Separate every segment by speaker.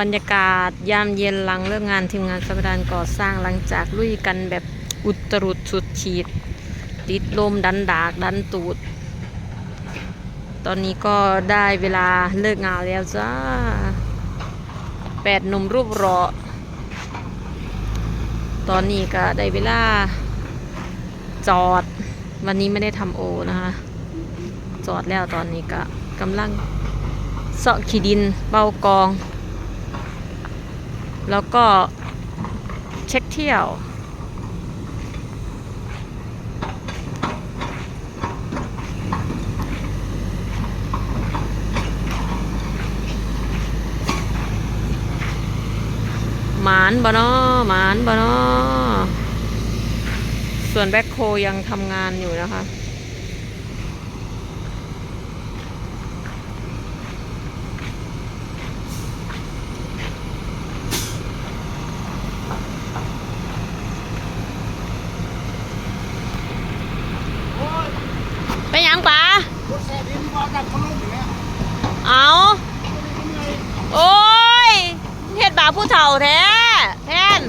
Speaker 1: บรรยากาศยามเย็นหลังเลิกงานทีมงานสัปดาห์ก่อสร้างหลังจากลุยกันแบบอุตรุดสุดขีด ติดลมดันดากดันตูด ตอนนี้ก็ได้เวลาเลิกงานแล้วจ้าแปดหนุ่มรูปรอ ตอนนี้ก็ได้เวลาจอด วันนี้ไม่ได้ทำโอนะคะ จอดแล้วตอนนี้ก็กำลังเสาะขีดินเบากอง แล้วก็เช็คเที่ยว หมานบ่นาะหมานบ่นาะส่วนแบ็คโคยังทำงานอยู่นะคะ ไปหยังปะเอาโอ้ยเฮ็ดบาผู้เฒ่าแท้แทน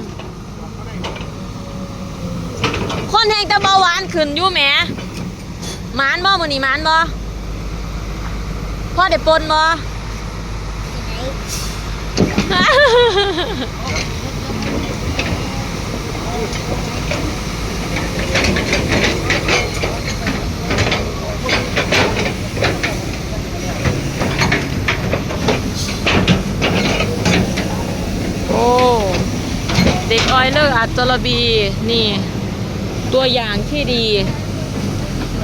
Speaker 1: คนแห่งตะเบาหวานขึ้นอยู่แหมมานบ่มื้อนี้มานบ่พ่อได้ปนบ่ โอ้ เด็ก ออยเลอร์อัจจรบีนี่ ตัวอย่างที่ดี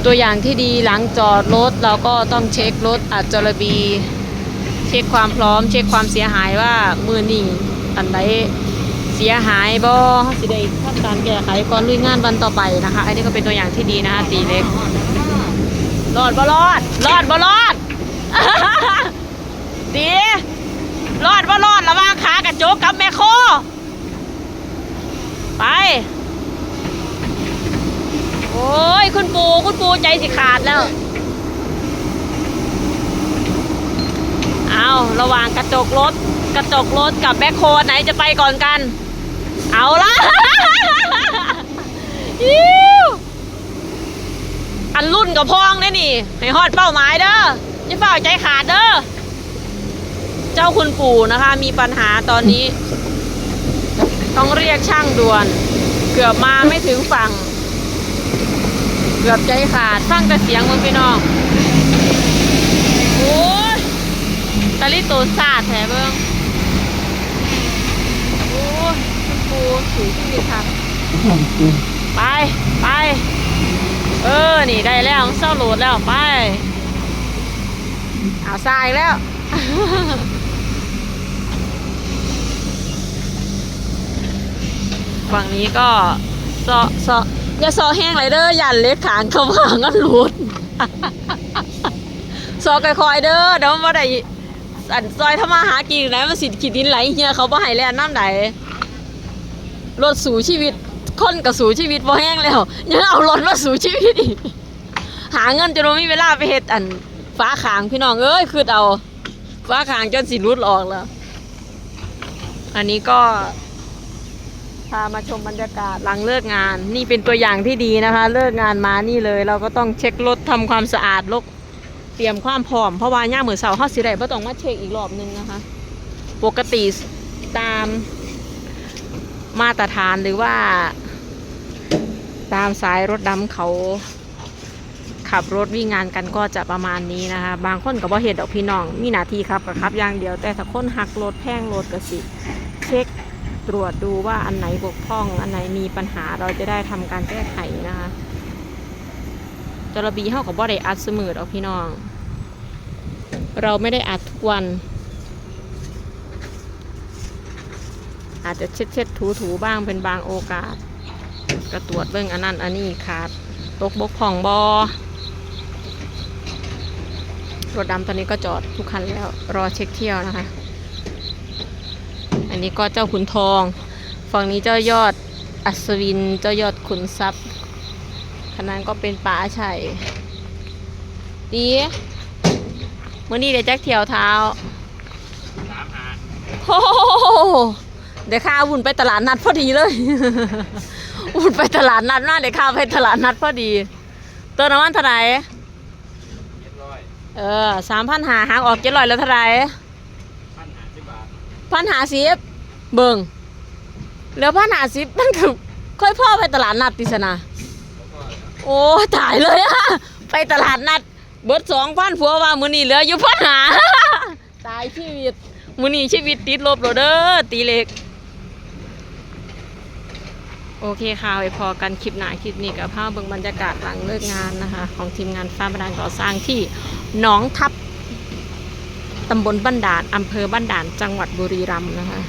Speaker 1: ตัวอย่างที่ดีหลังจอดรถเราก็ต้องเช็ครถอัจจรบี เช็คความพร้อม เช็คความเสียหายว่ามือนี่อันใดเสียหายบ่สิได้ทำการแก้ไขก่อนลุยงานวันต่อไปนะคะ อันนี้ก็เป็นตัวอย่างที่ดีนะคะตีเล็กรอดบ่รอดรอดบ่รอดตีรอดบ่รอดระว่างขากระโจกกับแมคโคร ไป โอ้ย คุณปู คุณปูใจสิขาดแล้ว เอาระหว่างกระจกรถ กระจกรถกับแบ็คโฮไหนจะไปก่อนกัน เอาละอิ๊วอันรุ่นกับพองเนี่ยนี่ ให้ฮอดเป้าหมายเด้ออย่าเฝ้าใจขาดเด้อ เจ้าคุณปู่นะคะ มีปัญหาตอนนี้ ต้องเรียกช่างด่วน เกือบมาไม่ถึงฝั่ง เกือบใจขาดฟังแต่เสียงมึงพี่น้องโอ้ยตะลิโตซาดแถเบิ้งโอ้ยคุณปูสูชีวิตค่ะไปไป เออ นี่ได้แล้วเศร้าโหลดแล้วไป เอาทรายแล้ว ฝั่งนี้ก็ซอซออย่าซอแห้งไรเด้อยันเล็กขางเขาว่างันหลุดซอค่อยๆเด้อเดี๋ยวมาได้อันซอยทำมาหากินไหนมันสิขีดดินไหลเฮียเขาบ่ให้แล่นน้ำไหนรถสู่ชีวิตคนกับสู่ชีวิตบ่แห้งแล้วยังเอารถมาสู่ชีวิตอีกหาเงินจะรู้มีเวลาไปเฮ็ดอันฟ้าขางพี่น้องเอ้ยคือเอา ฟ้าขางจนสิรุดออกแล้ว อันนี้ก็ พามาชมบรรยากาศหลังเลิกงาน นี่เป็นตัวอย่างที่ดีนะคะ เลิกงานมานี่เลย เราก็ต้องเช็ครถทำความสะอาดรถเตรียมความพร้อมเพราะว่าย่ามมือเสาร์เฮาสิได้บ่ต้องมาเช็คอีกรอบนึงนะคะ ปกติตามมาตรฐานหรือว่า ตามสายรถดำเขาขับรถวิ่งงานกันก็จะประมาณนี้นะคะ บางคนก็บ่เห็นดอกพี่น้อง มีหน้าที่ครับกับครับอย่างเดียว แต่ถ้าคนหักรถแพงรถก็สิ เช็ค ตรวจดูว่าอันไหนบกพร่อง อันไหนมีปัญหาเราจะได้ทำการแก้ไขนะคะจระบีเท่ากับว่าได้อัดเสมอเอาพี่น้อง เราไม่ได้อัดทุกวัน อาจจะเช็ดเช็ดถูถูๆบ้างเป็นบางโอกาสกระตรวจเบื้องอันนั้นอันนี้ขาดตกบกพร่องบอรถดำตอนนี้ก็จอดทุกคันแล้วรอเช็คเที่ยวนะคะ อันนี้ก็เจ้าขุนทอง ฝั่งนี้เจ้ายอดอัศวิน เจ้ายอดขุนทรัพย์ขนาดก็เป็นป่าชัยดีเมื่อนี้เดี๋ยวแจ็คเที่ยวเท้า
Speaker 2: สามหา
Speaker 1: โอ้โหเดี๋ยวข้าวุ่นไปตลาดนัดพอดีเลยวุ่นไปตลาดนัดมาเดี๋ยวข้าไปตลาดนัดพอดีเติมน้ำมันเท่าไหร่
Speaker 2: เจ็ดร้อย
Speaker 1: เออสามพันหาหางออกเจ็ดร้อยแล้วเท่าไหร่
Speaker 2: พันห้าสิบบาท
Speaker 1: พันหาสิบเบิงเหลือพันหาสิบมันคือค่อยพ่อไปตลาดนัดติสนะ
Speaker 2: แล้วก็
Speaker 1: โอ้ตายเลยอะไปตลาดนัด เบิดสองพันผัวว่ามือนี้เหลืออยู่พันหาตายชีวิตมือนี้ชีวิตติดลบแล้วเด้อตีเล็กโอเคค่ะไว้พอกันคลิปหน้าคลิปนี้กับภาพเบิ่งบรรยากาศหลังเลิกงานนะคะ ของทีมงานฟ้าบดานก่อสร้างที่หนองทับ ตำบลบ้านด่านอำเภอบ้านด่านจังหวัดบุรีรัมย์นะคะ